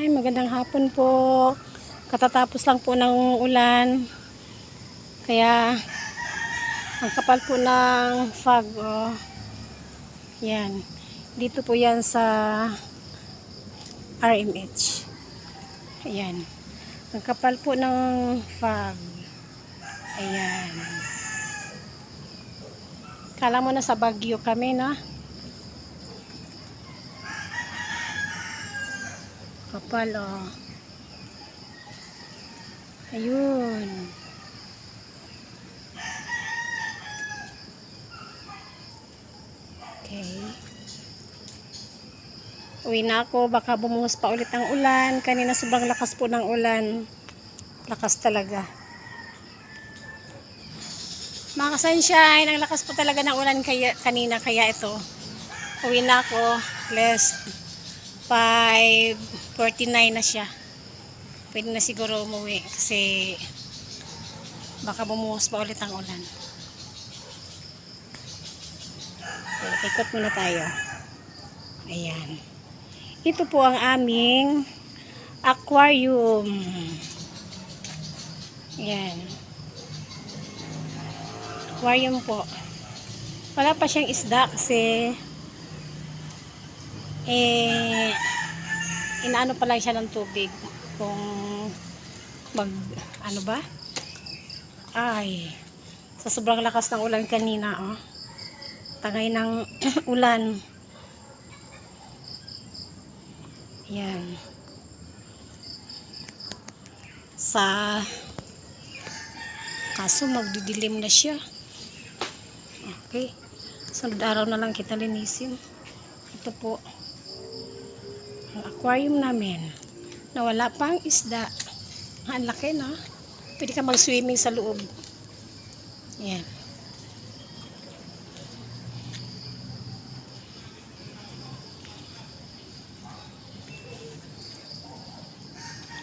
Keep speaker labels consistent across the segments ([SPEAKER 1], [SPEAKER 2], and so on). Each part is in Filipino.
[SPEAKER 1] Hi, magandang hapon po. Katatapos lang po ng ulan. Kaya, ang kapal po ng fog. Oh. Yan. Dito po yan sa RMH. Ayan. Ang kapal po ng fog. Ayan. Kala mo na sa Baguio kami, na? Kapal, oh. Ayun. Okay. Uwi na ako. Baka bumuhos pa ulit ang ulan. Kanina sobrang lakas po ng ulan. Lakas talaga. Mga sunshine, ang lakas po talaga ng ulan kaya, kanina. Kaya ito. Uwi na ako. Last 5 49 na siya. Pwede na siguro umuwi kasi baka bumuhos pa ulit ang ulan. So, ikot muna tayo. Ayan. Ito po ang aming aquarium. Ayan. Aquarium po. Wala pa siyang isda kasi eh inaano pa lang siya ng tubig. Kung mag ano ba? Ay sa sobrang lakas ng ulan kanina oh. Tagay ng ulan. Yan. Sa kaso magdidilim na siya. Okay. Sunod araw na lang kita linisin. Ito po ang aquarium namin na wala pang isda. Ang laki na. Pwede ka mag-swimming sa loob. Yan.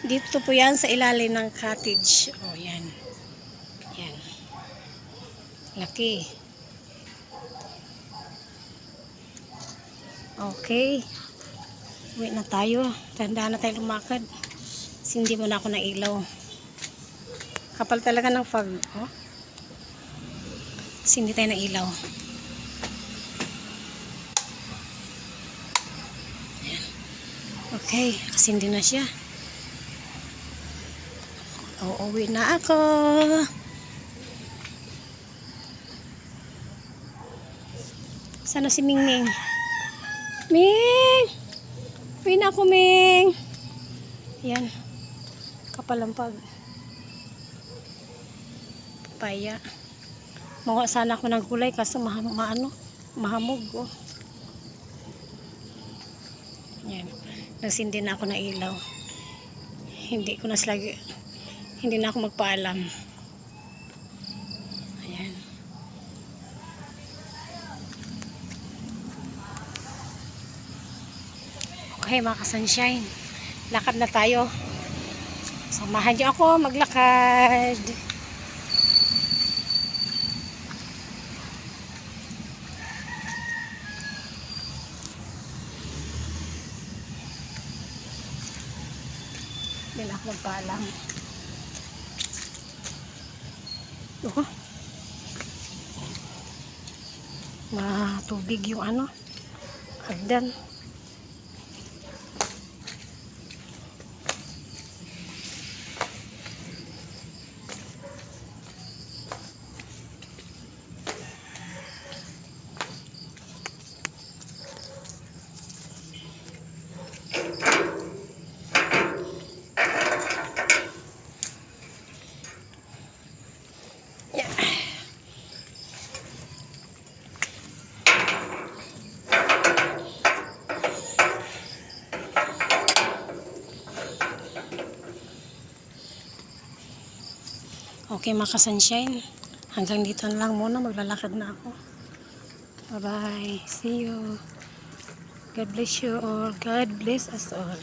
[SPEAKER 1] Dito po yan sa ilalim ng cottage. Oh, yan. Yan. Laki. Okay. Uwi na tayo. Tandaan na tayo lumakad. Kasi mo na ako na ilaw. Kapal talaga ng fog. Oh. Kasi hindi tayo na ilaw. Okay. Kasi hindi na siya. Uuwi na ako. Sana si Mingming? Ming! Uwi na ako, Ming. Yan. Kapalampag. Paya. Mawa sana ako ng gulay kasi ma maano, mahamog. Oh. Yan. Nagsindi na ako ng ilaw. Hindi ko na sila, hindi na ako magpaalam. Ayan. Okay mga sunshine lakad na tayo. Samahan niyo ako maglakad. Hindi ako magpaalam. Oh matubig yung ano hagdan Okay mga sunshine hanggang dito lang muna. Maglalakad na ako. Bye bye see you. God bless you all. God bless us all